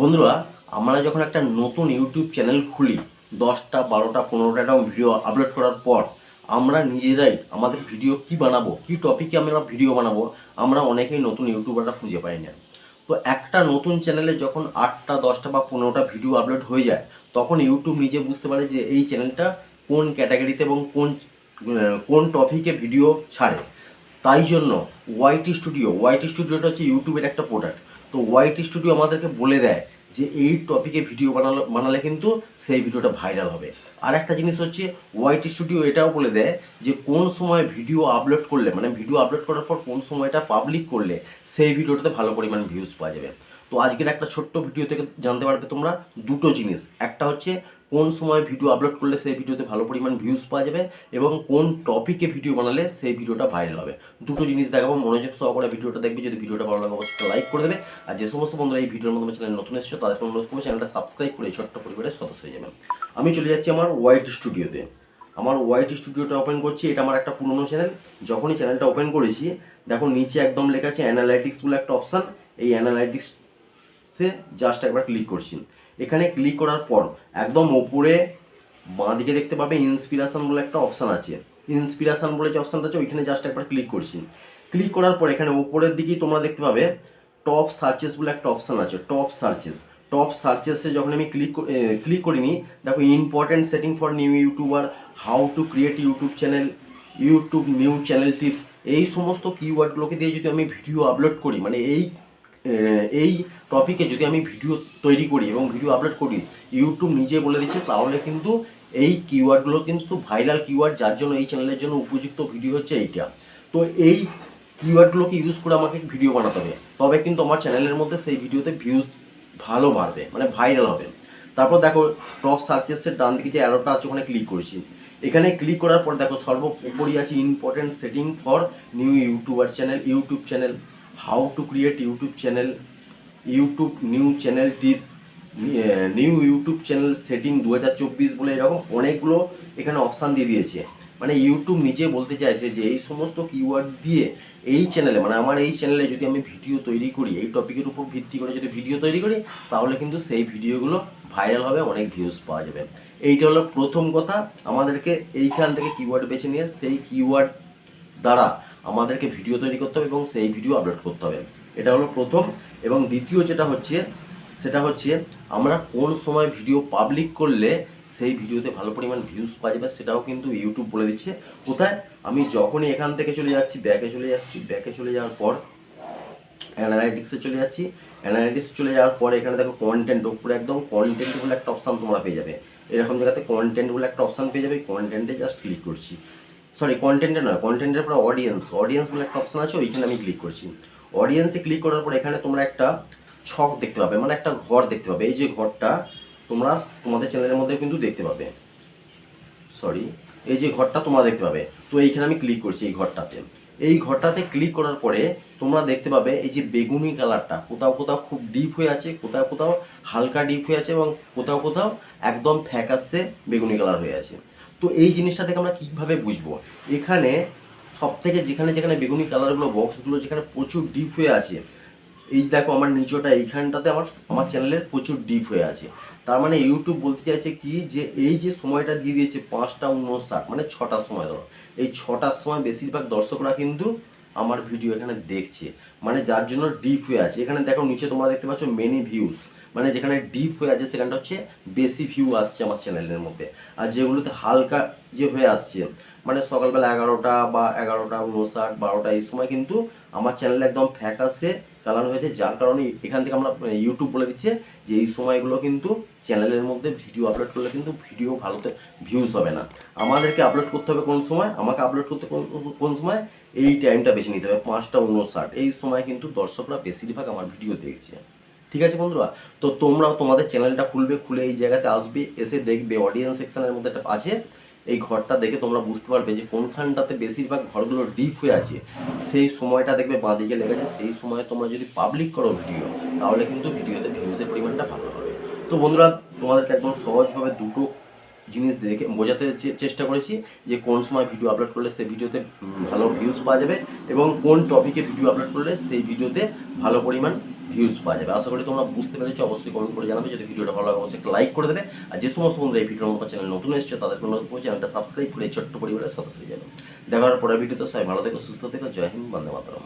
বন্ধুরা, আমরা যখন একটা নতুন ইউটিউব চ্যানেল খুলি, দশটা, বারোটা পনেরোটা ভিডিও আপলোড করার পর, আমরা নিজেরাই আমাদের ভিডিও কি বানাবো, কি টপিকে আমরা ভিডিও বানাবো, আমরা অনেকেই নতুন ইউটিউবাররা খুঁজে পাই না। তো একটা নতুন চ্যানেলে যখন আটটা, দশটা বা পনেরোটা ভিডিও আপলোড হয়ে যায়, তখন ইউটিউব নিজে বুঝতে পারে যে এই চ্যানেলটা কোন ক্যাটাগরিতে এবং কোন কোন টপিকে ভিডিও ছাড়ে। তাই জন্য ওয়াইটি স্টুডিও ওয়াইটি স্টুডিওটা হচ্ছে ইউটিউবের একটা প্রোডাক্ট তো ওয়াইটি স্টুডিও আমাদেরকে বলে দেয় যে এই টপিকে ভিডিও বানালো, বানালে কিন্তু সেই ভিডিওটা ভাইরাল হবে। আর একটা জিনিস হচ্ছে ওয়াইটি স্টুডিও এটাও বলে দেয় যে কোন সময় ভিডিও আপলোড করলে মানে ভিডিও আপলোড করার পর কোন সময়টা পাবলিক করলে সেই ভিডিওটাতে ভালো পরিমাণ ভিউজ পাওয়া যাবে। তো আজকের একটা ছোট্ট ভিডিও থেকে জানতে পারবে তোমরা দুটো জিনিস। একটা হচ্ছে কোন সময় ভিডিও আপলোড করলে সেই ভিডিওতে ভালো পরিমাণ ভিউজ পাওয়া যাবে এবং কোন টপিকে ভিডিও বানালে সেই ভিডিওটা ভাইরাল হবে। দুটো জিনিস দেখাবো, মনোযোগ সহকারে ভিডিওটা দেখবে, যদি ভিডিওটা ভালো লাগে অবশ্যই লাইক করে দেবে। আর যে সমস্ত বন্ধুরা এই ভিডিওর মাধ্যমে চ্যানেল নতুন এসেছ, তাদেরকে অনুরোধ করব চ্যানেলটা সাবস্ক্রাইব করে ছোট্ট পরিবারের সদস্য হয়ে যাবেন। আমি চলে যাচ্ছি আমার হোয়াইট স্টুডিওতে আমার ওয়াইট স্টুডিওটা ওপেন করছি, এটা আমার একটা পুরনো চ্যানেল যখনই চ্যানেলটা ওপেন করেছি, দেখো নিচে একদম লেখা আছে অ্যানালাইটিক্স বলে একটা অপশান এই অ্যানালাইটিক্সে জাস্ট একবার ক্লিক করছি। এখানে ক্লিক করার পর একদম ওপরে বাঁ দিকে দেখতে পাবে ইন্সপিরেশন বলে একটা অপশান আছে। ইন্সপিরেশন বলে যে অপশানটা আছে, ওইখানে জাস্ট একবার ক্লিক করছি। ক্লিক করার পর এখানে ওপরের দিকেই তোমরা দেখতে পাবে টপ সার্চেস বলে একটা অপশান আছে টপ সার্চেস টপ সার্চেসে যখন আমি ক্লিক ক্লিক করিনি, দেখো important setting for new YouTuber how to create YouTube channel YouTube new channel tips এই সমস্ত কিওয়ার্ডগুলোকে দিয়ে যদি আমি ভিডিও আপলোড করি মানে এই এই টপিকে যদি আমি ভিডিও তৈরি করি এবং ভিডিও আপলোড করি ইউটিউব নিজে বলে দিচ্ছে, তাহলে কিন্তু এই কিওয়ার্ডগুলো কিন্তু ভাইরাল কিওয়ার্ড যার জন্য এই চ্যানেলের জন্য উপযুক্ত ভিডিও হচ্ছে এইটা। তো এই কিওয়ার্ডগুলোকে ইউজ করে আমাকে ভিডিও বানাতে হবে। তবে কিন্তু আমার চ্যানেলের মধ্যে সেই ভিডিওতে ভিউজ ভালো বাড়বে মানে ভাইরাল হবে। তারপর দেখো টপ সার্চেসের ডান দিকে যে অ্যারোটা আছে, ওখানে ক্লিক করেছি। এখানে ক্লিক করার পর দেখো, সর্বোপরি আছে important setting for new YouTuber channel YouTube channel how to create YouTube channel, YouTube new channel tips new YouTube channel setting দু হাজার চব্বিশ বলে এরকম অনেকগুলো এখানে অপশান দিয়ে দিয়েছে। মানে ইউটিউব নিজে বলতে চাইছে যে এই সমস্ত কিওয়ার্ড দিয়ে এই চ্যানেলে মানে আমার এই চ্যানেলে যদি আমি ভিডিও তৈরি করি, এই টপিকের উপর ভিত্তি করে যদি ভিডিও তৈরি করি, তাহলে কিন্তু সেই ভিডিওগুলো ভাইরাল হবে, অনেক ভিউজ পাওয়া যাবে। এইটা হলো প্রথম কথা, আমাদেরকে এইখান থেকে কিওয়ার্ড বেছে নিয়ে সেই কিওয়ার্ড দ্বারা আমাদেরকে ভিডিও তৈরি করতে হবে এবং সেই ভিডিও আপলোড করতে হবে। এটা হলো প্রথম এবং দ্বিতীয় যেটা হচ্ছে, সেটা হচ্ছে আমরা কোন সময় ভিডিও পাবলিক করলে সেই ভিডিওতে ভালো পরিমাণ ভিউজ পাওয়া যাবে সেটাও কিন্তু ইউটিউব বলে দিচ্ছে। কোথায়? আমি যখনই এখান থেকে চলে যাচ্ছি ব্যাকে চলে যাচ্ছি ব্যাকে চলে যাওয়ার পর অ্যানালাইটিক্সে চলে যাচ্ছি। অ্যানালাইটিক্স চলে যাওয়ার পরে এখানে দেখো কন্টেন্ট উপরে একদম কন্টেন্ট বলে একটা অপশান তোমরা পেয়ে যাবে। এরকম জায়গাতে কন্টেন্ট বলে একটা অপশান পেয়ে যাবে কন্টেন্টে জাস্ট ক্লিক করছি। সরি কন্টেন্টে নয় কন্টেন্টের পরে অডিয়েন্স অডিয়েন্স বলে একটা অপশান আছে, ওইখানে আমি ক্লিক করছি। অডিয়েন্সে ক্লিক করার পর এখানে তোমরা একটা ছক দেখতে পাবে মানে একটা ঘর দেখতে পাবে। এই যে ঘরটা তোমরা তোমাদের চ্যানেলের মধ্যে কিন্তু দেখতে পাবে। সরি এই যে ঘরটা তোমরা দেখতে পাবে। তো এইখানে আমি ক্লিক করছি এই ঘরটাতে। এই ঘরটাতে ক্লিক করার পরে তোমরা দেখতে পাবে এই যে বেগুনি কালারটা কোথাও কোথাও খুব ডিপ হয়ে আছে, কোথাও কোথাও হালকা ডিপ হয়ে আছে এবং কোথাও কোথাও একদম ফ্যাকাসে বেগুনি কালার হয়ে আছে। তো এই জিনিসটা থেকে আমরা কীভাবে বুঝব? এখানে সব থেকে যেখানে যেখানে বেগুনি কালারগুলো বক্সগুলো যেখানে প্রচুর ডিপ হয়ে আছে, এই দেখো আমার নিচটা এইখানটাতে আমার আমার চ্যানেলের প্রচুর ডিপ হয়ে আছে। তার মানে ইউটিউব বলতে চাইছে কি যে, এই যে সময়টা দিয়ে দিয়েছে পাঁচটা উনষাট মানে ছটার সময় ধরো, এই ছটার সময় বেশিরভাগ দর্শকরা কিন্তু আমার ভিডিও এখানে দেখছে। মানে যার জন্য ডিপ হয়ে আছে। এখানে দেখো নিচে তোমরা দেখতে পাচ্ছ মেনি ভিউজ মানে যেখানে ডিপ হয়ে আছে, সেখানটা হচ্ছে বেশি ভিউ আসছে আমার চ্যানেলের মধ্যে। আর যেগুলোতে হালকা যে হয়ে আসছে মানে সকালবেলা এগারোটা বা এগারোটা উনষাট বারোটা, এই সময় কিন্তু আমার চ্যানেলে একদম ফ্যাকাসে কালার হয়েছে, যার কারণে এখান থেকে আমরা মানে ইউটিউব বলে দিচ্ছে যে এই সময়গুলো কিন্তু চ্যানেলের মধ্যে ভিডিও আপলোড করলে কিন্তু ভিডিও ভালোতে ভিউজ হবে না। আমাদেরকে আপলোড করতে হবে কোন সময়? আমাকে আপলোড করতে কোন- কোন সময়? এই টাইমটা বেছে নিতে হবে, পাঁচটা উনষাট এই সময় কিন্তু দর্শকরা বেশিরভাগ আমার ভিডিও দেখছে। ঠিক আছে বন্ধুরা? তো তোমরাও তোমাদের চ্যানেলটা খুলবে, খুলে এই জায়গাতে আসবে, এসে দেখবে অডিয়েন্স সেকশনের মধ্যে একটা আছে। এই ঘরটা দেখে তোমরা বুঝতে পারবে যে কোনখানটাতে বেশিরভাগ ঘরগুলো ডিপ হয়ে আছে। সেই সময়টা দেখবে বাঁদিকে লেগেছে সেই সময় তোমরা যদি পাবলিক করো ভিডিও তাহলে কিন্তু ভিডিওতে ভিউজের পরিমাণটা ভালো হবে। তো বন্ধুরা, তোমাদেরকে একদম সহজভাবে দুটো জিনিস দেখে বোঝাতে চেষ্টা করেছি যে কোন সময় ভিডিও আপলোড করলে সেই ভিডিওতে ভালো ভিউজ পাওয়া যাবে এবং কোন টপিকে ভিডিও আপলোড করলে সেই ভিডিওতে ভালো পরিমাণ ভিউজ পাওয়া যাবে। আশা করি তোমরা বুঝতে পেরেছ, অবশ্যই কমেন্ট করে জানাবে। যদি ভিডিওটা ভালো লাগে, অবশ্যই একটা লাইক করে দেবে। আর যে সমস্ত বন্ধুরা এই ভিডিওর মতো চ্যানেল নতুন এসেছে তাদেরকে অনুরোধ করব চ্যানেলটা সাবস্ক্রাইব করে ছোট্ট পরিবারের সদস্য হয়ে যাবে দেখার পরে ভিডিওতে সবাই ভালো থেকো, সুস্থ থেকো। জয় হিন্দ, বন্দে মাতরম।